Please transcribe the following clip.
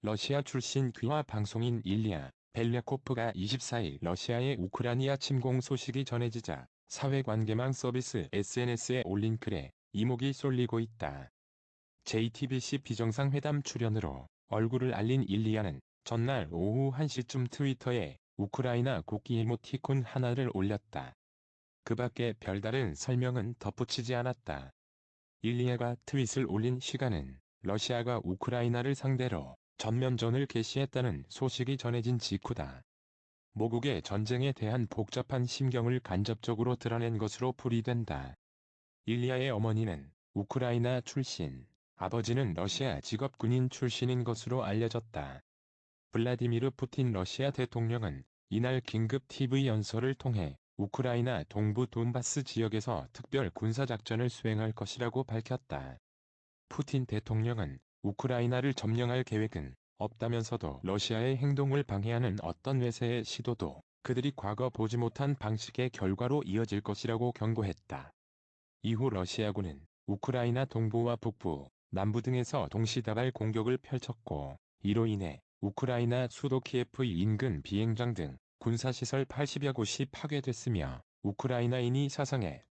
러시아 출신 귀화 방송인 일리아 벨랴코프가 24일 러시아의 우크라이나 침공 소식이 전해지자 사회관계망 서비스 SNS에 올린 글에 이목이 쏠리고 있다. JTBC 비정상회담 출연으로 얼굴을 알린 일리아는 전날 오후 1시쯤 트위터에 우크라이나 국기 이모티콘 하나를 올렸다. 그 밖에 별다른 설명은 덧붙이지 않았다. 일리아가 트윗을 올린 시간은 러시아가 우크라이나를 상대로 전면전을 개시했다는 소식이 전해진 직후다. 모국의 전쟁에 대한 복잡한 심경을 간접적으로 드러낸 것으로 풀이된다. 일리아의 어머니는 우크라이나 출신, 아버지는 러시아 직업 군인 출신인 것으로 알려졌다. 블라디미르 푸틴 러시아 대통령은 이날 긴급 TV 연설을 통해 우크라이나 동부 돈바스 지역에서 특별 군사작전을 수행할 것이라고 밝혔다. 푸틴 대통령은 우크라이나를 점령할 계획은 없다면서도 러시아의 행동을 방해하는 어떤 외세의 시도도 그들이 과거 보지 못한 방식의 결과로 이어질 것이라고 경고했다. 이후 러시아군은 우크라이나 동부와 북부, 남부 등에서 동시다발 공격을 펼쳤고 이로 인해 우크라이나 수도 키예프 인근 비행장 등 군사시설 80여 곳이 파괴됐으며 우크라이나인이 사상에